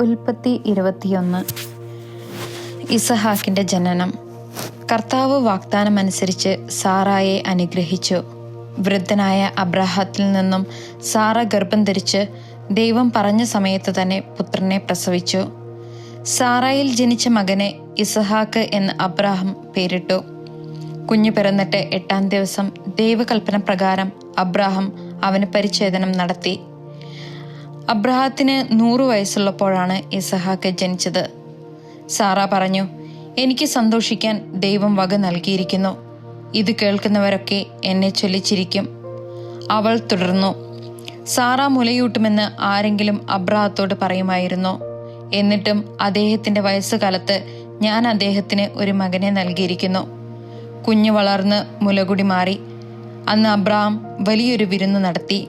ഉൽപ്പത്തി ഇരുപത്തിയൊന്ന്. ഇസഹാക്കിന്റെ ജനനം. കർത്താവ് വാഗ്ദാനമനുസരിച്ച് സാറായെ അനുഗ്രഹിച്ചു. വൃദ്ധനായ അബ്രഹത്തിൽ നിന്നും സാറ ഗർഭം ധരിച്ച് ദൈവം പറഞ്ഞ സമയത്ത് തന്നെ പുത്രനെ പ്രസവിച്ചു. സാറായിൽ ജനിച്ച മകനെ ഇസഹാക്ക് എന്ന് അബ്രാഹം പേരിട്ടു. കുഞ്ഞു പിറന്നിട്ട് എട്ടാം ദിവസം ദൈവകൽപ്പന പ്രകാരം അബ്രാഹം അവന് പരിച്ഛേദനം നടത്തി. അബ്രഹാത്തിന് നൂറു വയസ്സുള്ളപ്പോഴാണ് ഇസഹാക്ക് ജനിച്ചത്. സാറ പറഞ്ഞു എനിക്ക് സന്തോഷിക്കാൻ ദൈവം വക നൽകിയിരിക്കുന്നു. ഇത് കേൾക്കുന്നവരൊക്കെ എന്നെ ചൊല്ലിച്ചിരിക്കും. അവൾ തുടർന്നു സാറ മുലയൂട്ടുമെന്ന് ആരെങ്കിലും അബ്രാഹത്തോട് പറയുമായിരുന്നു? എന്നിട്ടും അദ്ദേഹത്തിന്റെ വയസ്സുകാലത്ത് ഞാൻ അദ്ദേഹത്തിന് ഒരു മകനെ നൽകിയിരിക്കുന്നു. കുഞ്ഞു വളർന്ന് മുലകുടി മാറി. അന്ന് അബ്രാം വലിയൊരു വിരുന്ന് നടത്തി.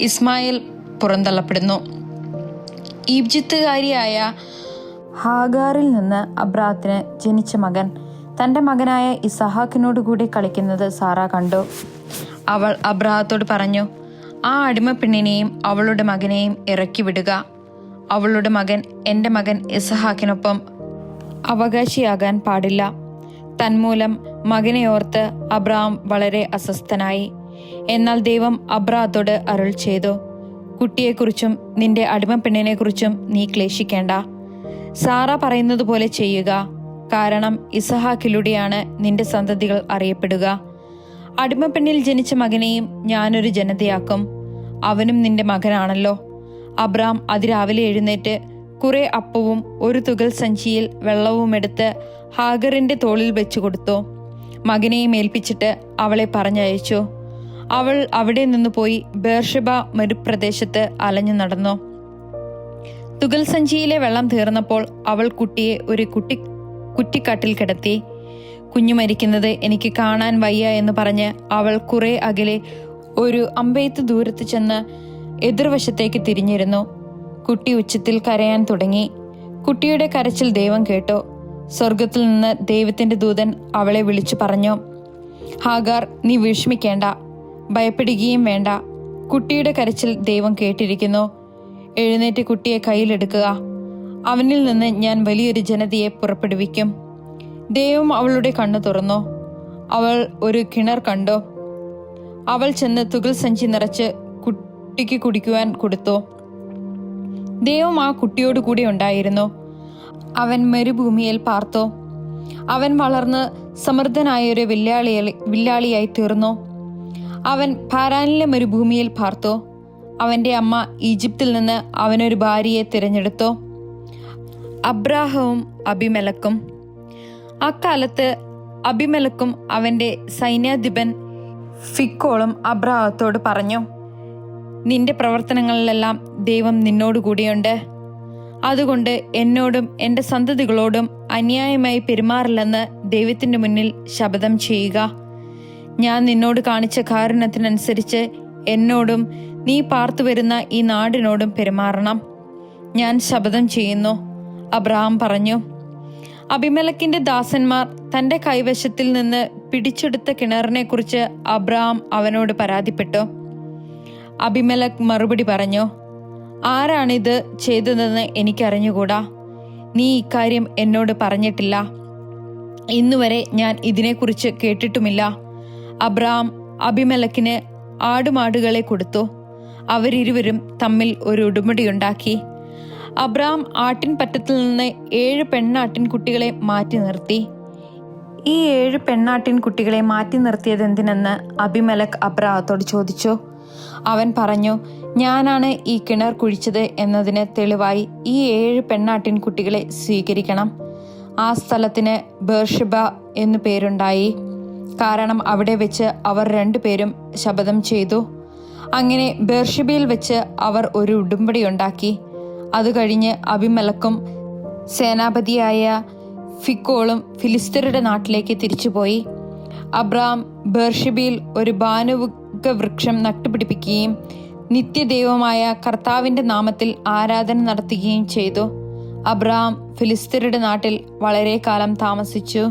ഇസ്മായിൽ പുറന്തള്ളപ്പെടുന്നു. ഈജിപ്തുകാരിയായ ഹാഗാറിൽ നിന്ന് അബ്രാത്തിന് ജനിച്ച മകൻ. തന്റെ മകനായ ഇസഹാക്കിനോട് കൂടി കളിക്കുന്നത് സാറ കണ്ടു. അവൾ അബ്രാഹത്തോട് പറഞ്ഞു ആ അടിമ പെണ്ണിനെയും അവളുടെ മകനെയും ഇറക്കി വിടുക. അവളുടെ മകൻ എന്റെ മകൻ ഇസഹാക്കിനൊപ്പം അവകാശിയാകാൻ പാടില്ല. തന്മൂലം മകനെ ഓർത്ത് അബ്രാം വളരെ അസ്വസ്ഥനായി. എന്നാൽ ദൈവം അബ്രാഹത്തോട് അരുൾ ചെയ്തു. കുട്ടിയെക്കുറിച്ചും നിന്റെ അടിമ പെണ്ണിനെക്കുറിച്ചും നീ ക്ലേശിക്കേണ്ട. സാറ പറയുന്നത് പോലെ ചെയ്യുക. കാരണം ഇസഹാക്കിലൂടെയാണ് നിന്റെ സന്തതികൾ അറിയപ്പെടുക. അടിമപ്പെണ്ണിൽ ജനിച്ച മകനെയും ഞാനൊരു ജനതയാക്കും. അവനും നിന്റെ മകനാണല്ലോ. അബ്രാം അതിരാവിലെ എഴുന്നേറ്റ് കുറെ അപ്പവും ഒരു തുകൽ സഞ്ചിയിൽ വെള്ളവും എടുത്ത് ഹാഗറിന്റെ തോളിൽ വെച്ചു കൊടുത്തു മകനെയും ഏൽപ്പിച്ചിട്ട് അവളെ പറഞ്ഞയച്ചു. അവൾ അവിടെ നിന്ന് പോയി ബേർഷബ മരുപ്രദേശത്ത് അലഞ്ഞു നടന്നു. തുകൽ സഞ്ചിയിലെ വെള്ളം തീർന്നപ്പോൾ അവൾ കുട്ടിയെ ഒരു കുട്ടി കുറ്റിക്കാട്ടിൽ കിടത്തി. കുഞ്ഞു മരിക്കുന്നത് എനിക്ക് കാണാൻ വയ്യ എന്ന് പറഞ്ഞ് അവൾ കുറെ അകലെ ഒരു അമ്പയത്ത് ദൂരത്ത് ചെന്ന് എതിർവശത്തേക്ക് തിരിഞ്ഞിരുന്നു. കുട്ടി ഉച്ചത്തിൽ കരയാൻ തുടങ്ങി. കുട്ടിയുടെ കരച്ചിൽ ദൈവം കേട്ടോ. സ്വർഗത്തിൽ നിന്ന് ദൈവത്തിന്റെ ദൂതൻ അവളെ വിളിച്ചു പറഞ്ഞു ഹാഗാർ നീ വിഷമിക്കേണ്ട. ഭയപ്പെടുകയും വേണ്ട. കുട്ടിയുടെ കരച്ചിൽ ദൈവം കേട്ടിരിക്കുന്നു. എഴുന്നേറ്റ് കുട്ടിയെ കയ്യിലെടുക്കുക. അവനിൽ നിന്ന് ഞാൻ വലിയൊരു ജനതയെ പുറപ്പെടുവിക്കും. ദൈവം അവളുടെ കണ്ണു തുറന്നു. അവൾ ഒരു കിണർ കണ്ടു. അവൾ ചെന്ന് തുകൽ സഞ്ചി നിറച്ച് കുട്ടിക്ക് കുടിക്കുവാൻ കൊടുത്തു. ദൈവം ആ കുട്ടിയോട് കൂടെ ഉണ്ടായിരുന്നു. അവൻ മരുഭൂമിയിൽ പാർത്തു. അവൻ വളർന്ന് സമൃദ്ധനായൊരു വില്ലാളിയായി വില്ലാളിയായി തീർന്നു. അവൻ പാരാനിലെ മരുഭൂമിയിൽ പാർത്തോ. അവന്റെ അമ്മ ഈജിപ്തിൽ നിന്ന് അവനൊരു ഭാര്യയെ തിരഞ്ഞെടുത്തു. അബ്രാഹവും അഭിമലക്കും അക്കാലത്ത് അഭിമലക്കും അവന്റെ സൈന്യാധിപൻ ഫിക്കോളും അബ്രാഹത്തോട് പറഞ്ഞു നിന്റെ പ്രവർത്തനങ്ങളിലെല്ലാം ദൈവം നിന്നോട് കൂടിയുണ്ട്. അതുകൊണ്ട് എന്നോടും എന്റെ സന്തതികളോടും അന്യായമായി പെരുമാറില്ലെന്ന് ദൈവത്തിന്റെ മുന്നിൽ ശപഥം ചെയ്യുക. ഞാൻ നിന്നോട് കാണിച്ച കാരണത്തിനനുസരിച്ച് എന്നോടും നീ പാർത്തു വരുന്ന ഈ നാടിനോടും പെരുമാറണം. ഞാൻ ശപഥം ചെയ്യുന്നു. അബ്രഹാം പറഞ്ഞു അഭിമലക്കിന്റെ ദാസന്മാർ തന്റെ കൈവശത്തിൽ നിന്ന് പിടിച്ചെടുത്ത കിണറിനെ കുറിച്ച് അബ്രഹാം അവനോട് പരാതിപ്പെട്ടു. അഭിമലക് മറുപടി പറഞ്ഞു ആരാണിത് ചെയ്തതെന്ന് എനിക്കറിഞ്ഞുകൂടാ. നീ ഇക്കാര്യം എന്നോട് പറഞ്ഞിട്ടില്ല. ഇന്നുവരെ ഞാൻ ഇതിനെക്കുറിച്ച് കേട്ടിട്ടുമില്ല. അബ്രഹാം അഭിമലക്കിന് ആടുമാടുകളെ കൊടുത്തു. അവരിരുവരും തമ്മിൽ ഒരു ഉടുമ്പടിയുണ്ടാക്കി. അബ്രാം ആട്ടിൻ പറ്റത്തിൽ നിന്ന് ഏഴ് പെണ്ണാട്ടിൻ കുട്ടികളെ മാറ്റി നിർത്തി. ഈ ഏഴ് പെണ്ണാട്ടിൻ കുട്ടികളെ മാറ്റി നിർത്തിയത് എന്തിനെന്ന് അഭിമലക് അബ്രാഹത്തോട് ചോദിച്ചു. അവൻ പറഞ്ഞു ഞാനാണ് ഈ കിണർ കുഴിച്ചത് എന്നതിന് തെളിവായി ഈ ഏഴ് പെണ്ണാട്ടിൻ കുട്ടികളെ സ്വീകരിക്കണം. ആ സ്ഥലത്തിന് ബേർഷിബ എന്നു പേരുണ്ടായി. കാരണം അവിടെ വെച്ച് അവർ രണ്ടുപേരും ശപഥം ചെയ്തു. അങ്ങനെ ബേർഷിബയിൽ വെച്ച് അവർ ഒരു ഉടുമ്പടി ഉണ്ടാക്കി. അത് കഴിഞ്ഞ് അഭിമലക്കും സേനാപതിയായ ഫിക്കോളും ഫിലിസ്തീനയുടെ നാട്ടിലേക്ക് തിരിച്ചുപോയി. അബ്രാം ബേർഷിബിയിൽ ഒരു ഭാനുവുക വൃക്ഷം നട്ടുപിടിപ്പിക്കുകയും നിത്യദൈവമായ കർത്താവിന്റെ നാമത്തിൽ ആരാധന നടത്തുകയും ചെയ്തു. അബ്രാം ഫിലിസ്തീനയുടെ നാട്ടിൽ വളരെ കാലം താമസിച്ചു.